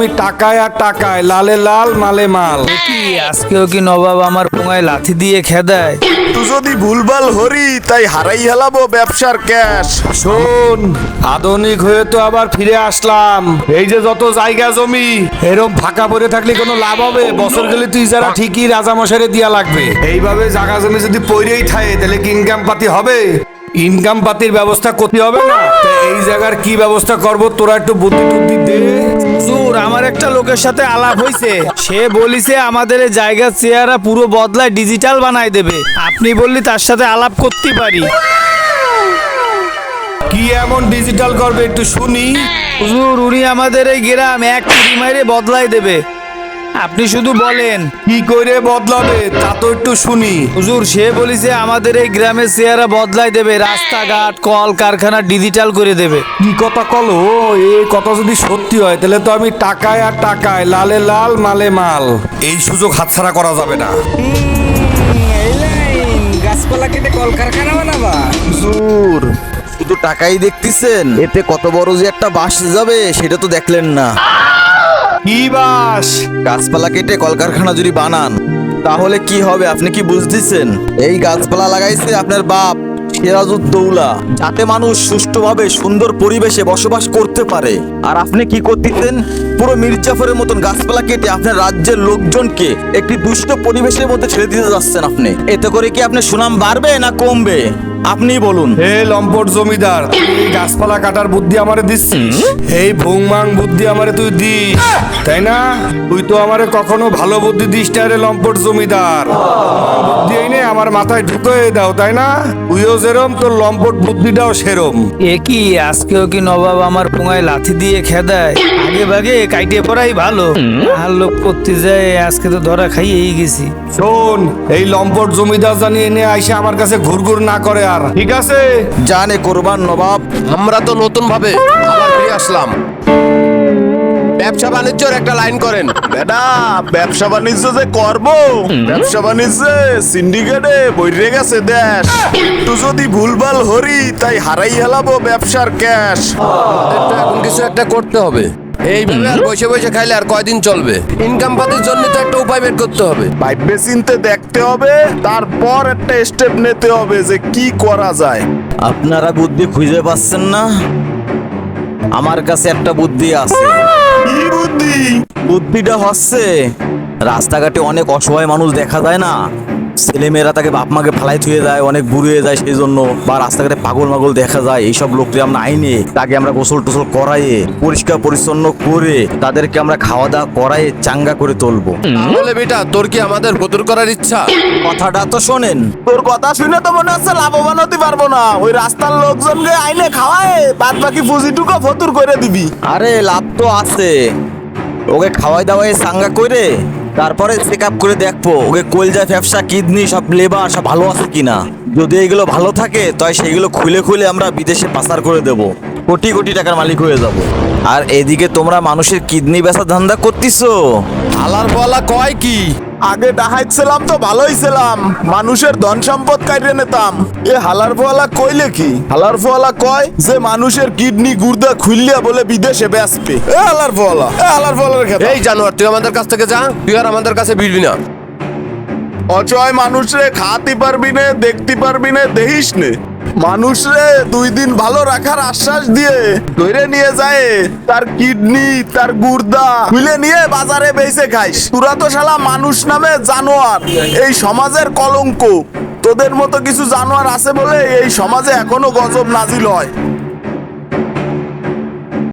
আমি টাকায় আর টাকায় লালে লাল মালে মাল। কি আজকেও কি নবাব আমার পোঙায় লাথি দিয়ে খেদায়? তুই যদি ভুলভাল হরি তাই হারাই হেলাবো ব্যবসার ক্যাশ। শোন আধুনিক হয়ে তো আবার ফিরে আসলাম। এই যে যত জায়গা জমি এরকম ফাঁকা পড়ে থাকলে কোনো লাভ হবে? বছর গেলে তুই যারা ঠিকই রাজা মশারে দিয়া লাগবে। এইভাবে জায়গা জমি যদি পইরেই থাকে তাহলে কি ইনকাম পাতি হবে? ইনকাম পাতির ব্যবস্থা করতে হবে না? এই জায়গার কি ব্যবস্থা করব? তোরা একটু বুদ্ধি টুদ্ধি দে। হুজুর আমার একটা লোকের সাথে আলাপ হইছে। সে বলিছে আমাদের এই জায়গার চেহারা পুরো বদলায় ডিজিটাল বানাই দেবে। আপনি বললি তার সাথে আলাপ করতে পারি। কি এমন ডিজিটাল করবে একটু শুনি। হুজুর উনি আমাদের এই গ্রাম এক কুড়ি মাইরে বদলাই দেবে। আপনি শুধু বলেন। কি করে বদলাবে তা তো একটু শুনি। হুজুর সে বলিছে আমাদের এই গ্রামের চেহারা বদলাই দেবে রাস্তাঘাট কল কারখানা ডিজিটাল করে দেবে। কি কথা কলো? এই কথা যদি সত্যি হয় তাহলে তো আমি টাকায় আর টাকায় লালে লাল মালে মাল। এই সুযোগ হাতছাড়া করা যাবে না। গাছপালা কেটে কলকারখানা বানাবা। হুজুর শুধু টাকাই দেখতেছেন? এতে কত বড় যে একটা বাস যাবে সেটা তো দেখলেন না। কি বাস? গাছপালা কেটে কলকারখানা যদি বানান, তাহলে কি হবে? আপনি কি বুঝতেছেন? এই গাছপালা লাগাইছে আপনার বাপ সিরাজউদ্দৌলা যাতে মানুষ সুষ্ঠুভাবে সুন্দর পরিবেশে বসবাস করতে পারে। আর আপনি কি করতেছেন? পুরো মির্জাফরের মতন গাছপালা কেটে আপনার রাজ্যের লোকজনকে একটি দুষ্ট পরিবেশের মধ্যে ছেড়ে দিতে যাচ্ছেন আপনি। এতে করে কি আপনার সুনাম বাড়বে না কমবে? আপনি বলুন। হে লম্পট জমিদার তুই এই গাছপালা কাটার বুদ্ধি আমারে দিচ্ছিস? এই ভুংমাং বুদ্ধি আমারে তুই দিস। তাই না? তুই তো আমারে কখনো ভালো বুদ্ধি দিস না রে লম্পট জমিদার। বুদ্ধি এনে আমার মাথায় ঢুকে দাও তাই না? তুইও যেরম তোর লম্পট বুদ্ধিটাও সেরম। এ কি আজকেও কি নবাব আমার পোঙায় লাথি দিয়ে খেদায়? আগে ভাগে কাইটে পড়াই ভালো। আর লোক করতে যায় আজকে তো ধরা খাইয়েই গেছি। শোন এই লম্পট জমিদার জানিয়ে এনে আইসা আমার কাছে ঘুরঘুর না করে আর। ঠিক আছে? জানে কোরবান নবাব আমরা তো নতুন ভাবে আবার ফিরে আসলাম। ব্যবসা বাণিজ্যের একটা লাইন করেন। বেটা ব্যবসা বাণিজ্য যে করব ব্যবসা বাণিজ্যে সিন্ডিকেটে বইরে গেছে দেশ। তুই যদি ভুলভাল হরি তাই হারাই হেলাবো ব্যবসার ক্যাশ। এখন কিছু একটা করতে হবে। এইভাবে আর বসে বসে খাইলে আর কয়দিন চলবে? ইনকাম পাতির জন্য তো একটা উপায় বের করতে হবে। ভাইবে চিনতে দেখতে হবে তারপর একটা স্টেপ নিতে হবে যে কি করা যায়। আপনারা বুদ্ধি খুঁজে পাচ্ছেন না? আমার কাছে একটা বুদ্ধি আছে। কি বুদ্ধি? বুদ্ধিটা হচ্ছে রাস্তাঘাটে অনেক অসহায় মানুষ দেখা যায় না? ছেলেমেয়েরা তাকে বাপ মাকে ফালাই থুয়ে যায় অনেক বুড়িয়ে যায় সেই জন্য বা রাস্তাঘাটে পাগল মাগল দেখা যায় এইসব লোককে আমরা আইনে তাকে আমরা গোসল টোসল করাইয়ে পরিষ্কার পরিচ্ছন্ন করে তাদেরকে আমরা খাওয়া দাওয়া করাইয়ে চাঙ্গা করে তুলবো। তাহলে বেটা তোর কি আমাদের ফতুর করার ইচ্ছা? কথাটা তো শোনেন। তোর কথা শুনে তো মনে হচ্ছে লাভবান হতে পারব না। ওই রাস্তার লোকজনকে আইনে খাওয়ায় বাদ বাকি পুঁজিটুকু ফতুর করে দিবি। আরে লাভ তো আছে। ওকে খাওয়াই দাওয়াই চাঙ্গা করে তারপরে চেক আপ করে দেখব। ওকে কলজা, ফ্যাপসা, কিডনি, সব লেবার সব ভালো আছে কিনা? যদি এগুলো ভালো থাকে, তাই সেগুলো খুলে খুলে আমরা বিদেশে পাচার করে দেব। কোটি কোটি টাকার মালিক হয়ে যাব। আর এদিকে তোমরা মানুষের কিডনি বেচা ধান্দা করতিছো? আলার বলা কয় কি? আগে ডাহাইত ছিলাম তো ভালোই ছিলাম। মানুষের ধন সম্পদ কাটিয়ে নিতাম। এ হালার ফোয়ালা কইলে কি? হালার ফোয়ালা কয় যে মানুষের কিডনি গুর্দা খুললিয়া বলে বিদেশে বেচবে। এ হালার ফোয়ালা এ হালার ফোয়ালার খেতা। এই জানোয়ার তুই আমাদের কাছ থেকে যা তুই আর আমাদের কাছে ভিড়বি না। অচয় মানুষরে খাতে পারবি না দেখতে পারবি না দেখিস নে। মানুষরে দুই দিন ভালো রাখার আশ্বাস দিয়ে ধরে নিয়ে যায়। তার কিডনি, তার গুর্দা মিলে নিয়ে বাজারে বেচে খাইস। তোরা তো শালা মানুষ নামে জানোয়ার। এই সমাজের কলঙ্ক। তোদের মতো কিছু জানোয়ার আছে বলে এই সমাজে এখনও গজব নাজিল হয়।